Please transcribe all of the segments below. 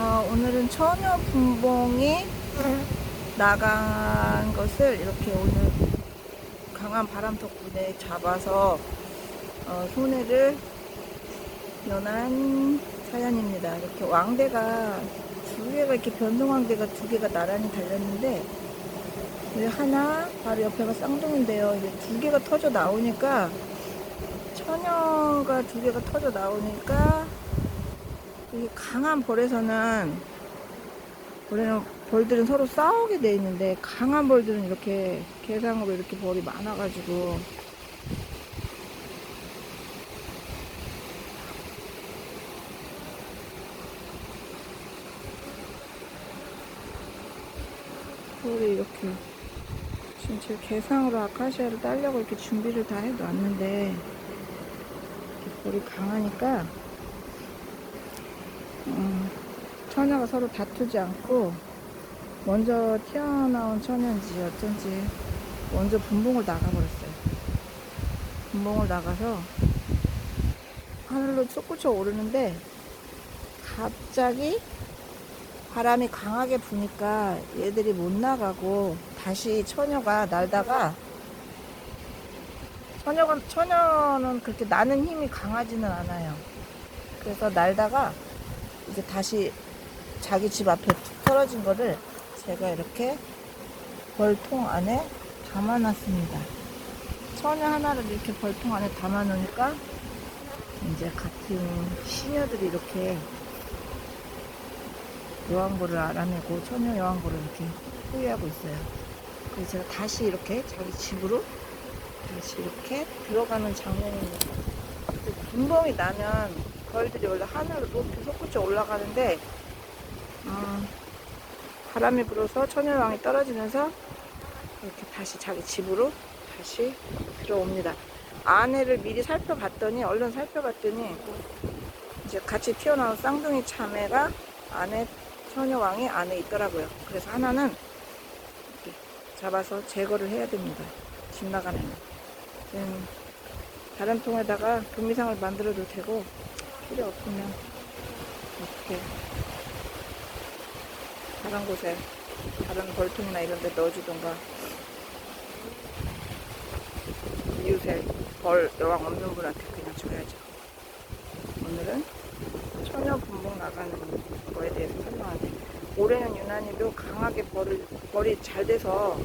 어, 오늘은 처녀 분봉이 나간 것을 이렇게 오늘 강한 바람 덕분에 잡아서 어, 손해를 면한 사연입니다. 이렇게 왕대가 두 개가 이렇게 변동왕대가 두 개가 나란히 달렸는데 여기 하나 바로 옆에가 쌍둥이인데요. 이제 두 개가 터져 나오니까 처녀가 두 개가 터져 나오니까 이 강한 벌에서는 원래는 벌들은 서로 싸우게 돼 있는데 강한 벌들은 이렇게 개상으로 이렇게 벌이 많아가지고. 벌이 이렇게 지금 제가 개상으로 아카시아를 따려고 이렇게 준비를 다 해놨는데 이렇게 벌이 강하니까 음, 처녀가 서로 다투지 않고 먼저 튀어나온 처녀인지 어쩐지 먼저 분봉을 나가버렸어요. 분봉을 나가서 하늘로 솟구쳐 오르는데 갑자기 바람이 강하게 부니까 얘들이 못 나가고 다시 처녀가 날다가 처녀가 처녀는 그렇게 나는 힘이 강하지는 않아요. 그래서 날다가 이제 다시 자기 집 앞에 툭 떨어진 거를 제가 이렇게 벌통 안에 담아놨습니다. 처녀 하나를 이렇게 벌통 안에 담아놓으니까 이제 같은 시녀들이 이렇게 여왕벌을 알아내고 처녀 여왕벌을 이렇게 포위하고 있어요. 그래서 제가 다시 이렇게 자기 집으로 다시 이렇게 들어가는 장면입니다. 분봉이 나면 벌들이 원래 하늘로 높이 솟구쳐 올라가는데 어, 바람이 불어서 처녀왕이 떨어지면서 이렇게 다시 자기 집으로 다시 들어옵니다. 아내를 미리 살펴봤더니 얼른 살펴봤더니 이제 같이 튀어나온 쌍둥이 참외가 안에 처녀왕이 안에 있더라고요. 그래서 하나는 잡아서 제거를 해야 됩니다. 집 나가려면. 지금 다른 통에다가 금미상을 만들어도 되고 필요 없으면 이렇게 다른 곳에 다른 벌통이나 이런 데 넣어주던가 이웃에 벌 여왕 없는 분한테 그냥 줘야죠. 오늘은 처녀 분봉 나가는 거에 대해서 설명하는데 올해는 유난히도 강하게 벌을, 벌이 잘 돼서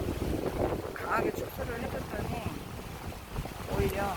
강하게 축소를 해줬더니 오히려